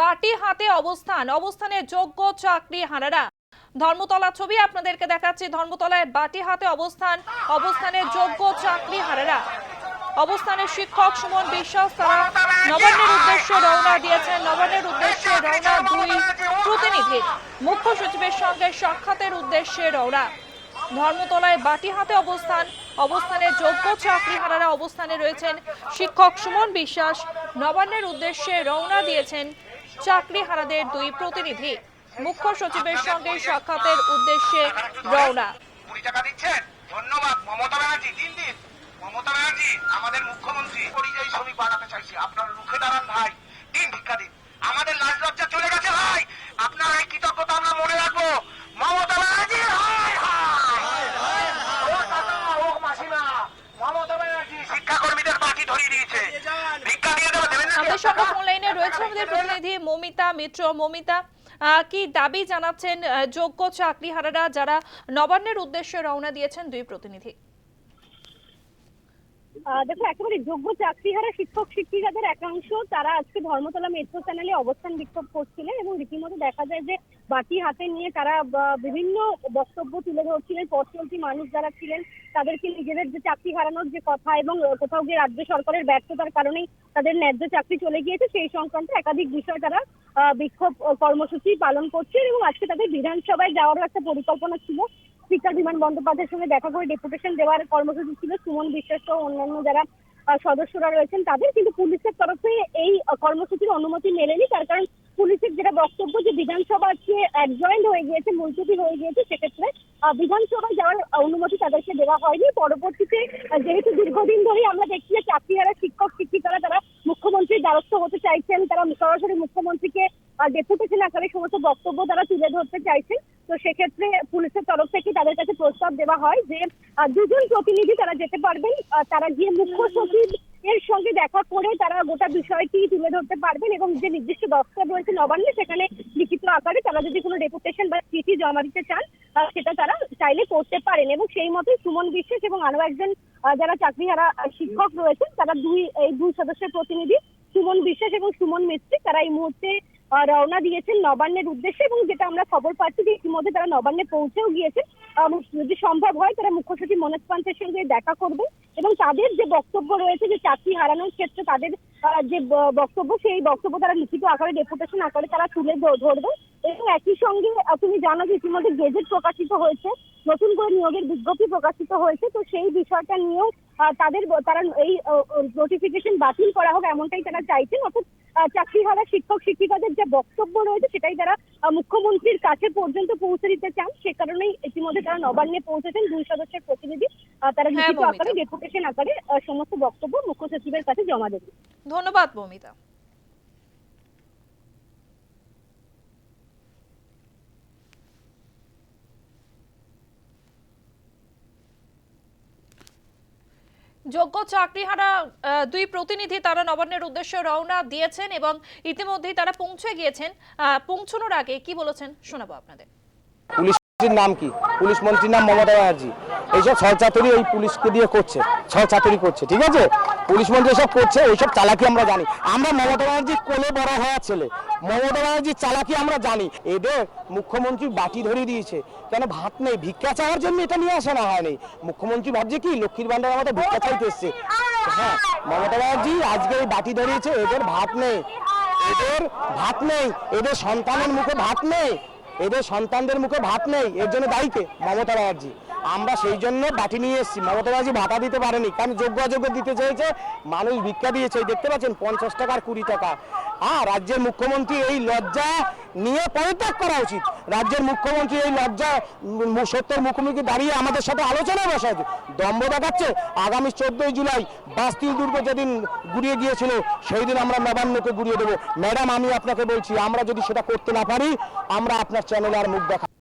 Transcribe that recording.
বাটি হাতে অবস্থান, অবস্থানে যোগ্য চাকরি হারারা। ধর্মতলা ছবি আপনাদেরকে দেখাচ্ছি। ধর্মতলায় বাটি হাতে অবস্থান, অবস্থানে যোগ্য চাকরি হারারা। অবস্থানে শিক্ষক সুমন বিশ্বাস তারা নবান্নের উদ্দেশ্যে রওনা দিয়েছেন। নবান্নের উদ্দেশ্যে রওনা দুই প্রতিনিধি। মুখ্য সচিবের সঙ্গে সাক্ষাতের উদ্দেশ্যে রওনা। ধর্মতলায় বাটি হাতে অবস্থান, অবস্থানে যোগ্য চাকরি চাকরিহারারা অবস্থানে রয়েছেন শিক্ষক সুমন বিশ্বাস। নবান্নের উদ্দেশ্যে রওনা দিয়েছেন চাকরিহারাদের দুই প্রতিনিধি। মুখ্য সচিবের সঙ্গে সাক্ষাতের উদ্দেশ্যে রওনা। টাকা দিচ্ছেন। ধন্যবাদ। মমতা দিন দিন। মমতা আমাদের মুখ্যমন্ত্রী। পরিযায়ী শ্রমিক বাড়াতে চাইছে। আপনারা রুখে দাঁড়ান ভাই। দিন ভিক্ষা দিন আমাদের লাজ লজ্জা চলে গেছে ভাই আপনার এই কৃতজ্ঞতা আমরা মনে রাখব মমতা ব্যানার্জি হায় হায় ও কাকা ও মাসিমা মমতা ব্যানার্জি শিক্ষাকর্মীদের বাকি ধরিয়ে দিয়েছে ভিক্ষা দিয়ে দেবো দেবেন না আমাদের সঙ্গে ফোন লাইনে রয়েছে আমাদের প্রতিনিধি মমিতা মিত্র। মমিতা কি দাবি জানাচ্ছেন যোগ্য চাকরিহারারা যারা নবান্নের উদ্দেশ্যে রওনা দিয়েছেন দুই প্রতিনিধি? দেখো একেবারে যোগ্য চাকরিহারা শিক্ষক, শিক্ষিকাদের একাংশ, তারা আজকে ধর্মতলা মেট্রো চ্যানেলে অবস্থান বিক্ষোভ করছিলেন এবং রীতিমতো দেখা যায় যে বাটি হাতে নিয়ে তারা বিভিন্ন বক্তব্য তুলে ধরছিলেন, পথ চলতি মানুষ যারা ছিলেন, তাদেরকে নিজেদের যে চাকরি হারানোর যে কথা এবং কোথাও গিয়ে রাজ্য সরকারের ব্যর্থতার কারণেই তাদের ন্যায্য চাকরি চলে গিয়েছে, সেই সংক্রান্ত একাধিক বিষয় তারা বিক্ষোভ কর্মসূচি পালন করছেন এবং আজকে তাদের বিধানসভায় যাওয়ারও একটা পরিকল্পনা ছিল। স্পিকার বিমান বন্দ্যোপাধ্যায়ের সঙ্গে দেখা করে ডেপুটেশন দেওয়ার কর্মসূচি ছিল। সুমন বিশ্বাস সহ অন্যান্য যারা সদস্যরা রয়েছেন তাদের, কিন্তু পুলিশের তরফে এই কর্মসূচির অনুমতি মেলেনি। তার কারণ পুলিশের যেটা বক্তব্য যে বিধানসভা অ্যাডজয়েন্ট হয়ে গিয়েছে মুলতবি হয়ে গিয়েছে, সেক্ষেত্রে বিধানসভায় যাওয়ার অনুমতি তাদেরকে দেওয়া হয়নি। পরবর্তীতে যেহেতু দীর্ঘদিন ধরেই আমরা দেখছি যে চাকরিহারা শিক্ষক, শিক্ষিকারা মুখ্যমন্ত্রীর দ্বারস্থ হতে চাইছেন, তারা সরাসরি মুখ্যমন্ত্রীকে ডেপুটেশন আকারে সমস্ত বক্তব্য তারা তুলে ধরতে চাইছেন। তো সেক্ষেত্রে পুলিশের তরফ থেকে তাদের কাছে প্রস্তাব দেওয়া হয় যে দুজন প্রতিনিধি তারা যেতে পারবেন তারা গিয়ে মুখ্য সচিব এর সঙ্গে দেখা করে তারা গোটা বিষয়টি তুলে ধরতে পারবেন এবং যে নির্দিষ্ট দপ্তর রয়েছে নবান্নে, সেখানে লিখিত আকারে তারা যদি কোনো ডেপুটেশন বা চিঠি জমা দিতে চান সেটা তারা চাইলে করতে পারেন এবং সেই মতোই সুমন বিশ্বাস এবং আরও একজন যারা চাকরিহারা শিক্ষক রয়েছেন, তারা দুই, এই দুই সদস্যের প্রতিনিধি সুমন বিশ্বাস এবং সুমন মিস্ত্রি তারা এই মুহূর্তে রওনা দিয়েছেন নবান্নের উদ্দেশ্যে এবং যেটা আমরা খবর পাচ্ছি যে ইতিমধ্যে তারা নবান্নে পৌঁছেও গিয়েছেন। যদি সম্ভব হয় তারা মুখ্য সচিব মনোজ পান্থের সঙ্গে দেখা করবেন এবং তাদের যে বক্তব্য রয়েছে যে চাকরি হারানোর ক্ষেত্রে তাদের যে বক্তব্য, সেই বক্তব্য তারা লিখিত আকারে ডেপুটেশন আকারে তারা তুলে ধ- ধরবেন এবং একই সঙ্গে তুমি জানো যে ইতিমধ্যে গেজেট প্রকাশিত হয়েছে। নতুন করে নিয়োগের বিজ্ঞপ্তি প্রকাশিত হয়েছে তো সেই বিষয়টা নিয়েও তাদের তারা এই নোটিফিকেশন বাতিল করা হোক এমনটাই তারা চাইছেন অর্থাৎ আহ, চাকরিহারা শিক্ষক শিক্ষিকাদের যে বক্তব্য রয়েছে সেটাই তারা মুখ্যমন্ত্রীর কাছে পর্যন্ত পৌঁছে দিতে চান। সে কারণেই ইতিমধ্যে তারা নবান্নে পৌঁছেছেন। দুই সদস্যের প্রতিনিধি তারা হ্যাঁ, লিখিত আকারে ডেপুটেশন আকারে সমস্ত বক্তব্য মুখ্য সচিবের কাছে জমা দেবে ধন্যবাদ মমিতা যোগ্য চাকরিহারা দুই প্রতিনিধি তারা নবান্নের উদ্দেশ্যে রওনা দিয়েছেন এবং ইতিমধ্যেই তারা পৌঁছে গিয়েছেন। পৌঁছানোর আগে কি বলেছেন শোনাবো আপনাদের। পুলিশ নাম কি? পুলিশ মন্ত্রীর নাম মমতা ব্যানার্জি। এইসব ছলচাতুরি এই পুলিশকে দিয়ে করছে ছয় চাতুরি করছে, ঠিক আছে? পুলিশ মন্ত্রী সব করছে, ওইসব চালাকি আমরা জানি। আমরা মমতা ব্যানার্জির কোলে বড় হওয়া ছেলে। মমতা ব্যানার্জির চালাকি আমরা জানি। এদের মুখ্যমন্ত্রী বাটি ধরিয়ে দিয়েছে। কেন ভাত নেই? ভিক্ষা চাওয়ার জন্য এটা নিয়ে আসা না হয়নি। মুখ্যমন্ত্রী ভাবছে কি, লক্ষ্মীর ভান্ডার আমাদের ভিক্ষা চাইতে এসছে। হ্যাঁ মমতা ব্যানার্জি আজকে এই বাটি ধরিয়েছে, এদের ভাত নেই। এদের ভাত নেই। এদের সন্তানের মুখে ভাত নেই। এদের সন্তানদের মুখে ভাত নেই। এর জন্য দায়ীকে মমতা ব্যানার্জি। আমরা সেই জন্য বাটি নিয়ে এসেছি। মমতা ব্যানার্জি ভাতা দিতে পারেনি, কারণ যোগ্য অযোগ্য দিতে চেয়েছে মানুষ ভিক্ষা দিয়েছে। দেখতে পাচ্ছেন, পঞ্চাশ টাকার কুড়ি টাকা। হ্যাঁ রাজ্যের মুখ্যমন্ত্রী এই লজ্জা নিয়ে পদত্যাগ করা উচিত। রাজ্যের মুখ্যমন্ত্রী এই লজ্জা সত্যের মুখোমুখি দাঁড়িয়ে আমাদের সাথে আলোচনা বসায়। দম্ভ দেখাচ্ছে, আগামী চোদ্দই জুলাই বাস্তিল দুর্গ যেদিন গুড়িয়ে গিয়েছিল, সেই দিন আমরা নবান্নকে গুড়িয়ে দেবো। ম্যাডাম, আমি আপনাকে বলছি, আমরা যদি সেটা করতে না পারি, আমরা আপনার চ্যানেলে আর মুখ দেখা